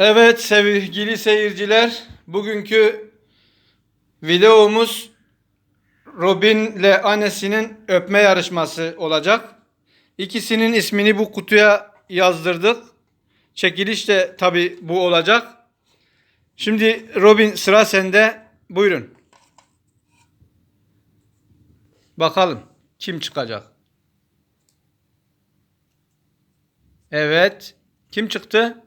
Evet sevgili seyirciler, bugünkü videomuz Robin ile annesinin öpme yarışması olacak. İkisinin ismini bu kutuya yazdırdık. Çekiliş de tabi bu olacak. Şimdi Robin sıra sende. Buyurun. Bakalım kim çıkacak? Evet. Kim çıktı?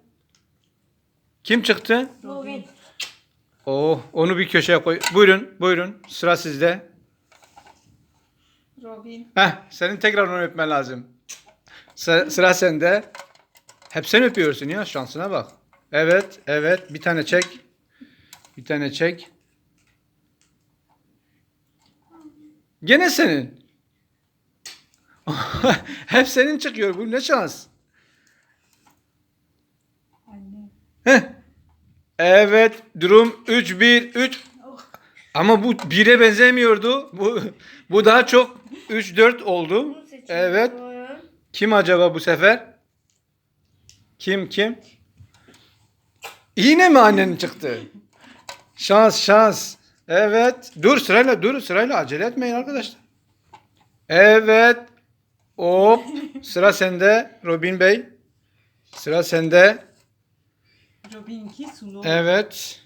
Kim çıktı? Robin. Oh, onu bir köşeye koy. Buyurun, buyurun. Sıra sizde. Robin. Heh, senin tekrar onu öpmen lazım. Sıra, sıra sende. Hep sen öpüyorsun ya. Şansına bak. Evet, evet. Bir tane çek. Bir tane çek. Gene senin. Hep senin çıkıyor. Bu ne şans. Anne. Heh. Evet. Durum 3-1-3. Ama bu 1'e benzemiyordu. Bu bu daha çok 3-4 oldu. Evet. Kim acaba bu sefer? Kim kim? Yine mi annen çıktı? Şans şans. Evet. Dur sırayla dur sırayla acele etmeyin arkadaşlar. Evet. Hop. Sıra sende Robin Bey. Sıra sende. Robin'ki sunu. Evet.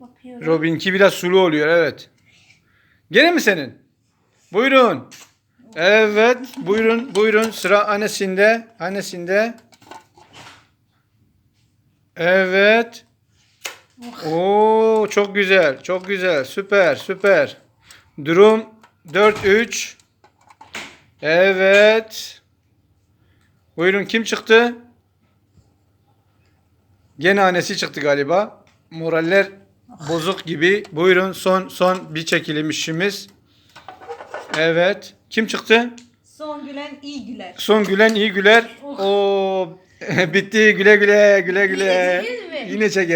Bakıyorum. Robin'ki biraz sulu oluyor evet. Gene mi senin? Buyurun. Evet, buyurun, buyurun. Sıra annesinde, annesinde. Evet. Oo, çok güzel, çok güzel. Süper, süper. Durum 4-3. Evet. Buyurun kim çıktı? Gene annesi çıktı galiba. Moraller bozuk gibi. Buyurun son son bir çekilim işimiz. Evet. Kim çıktı? Son gülen iyi güler. Son gülen iyi güler. Oh. O bitti güle güle güle güle. çekeriz mi? Yine çekeriz.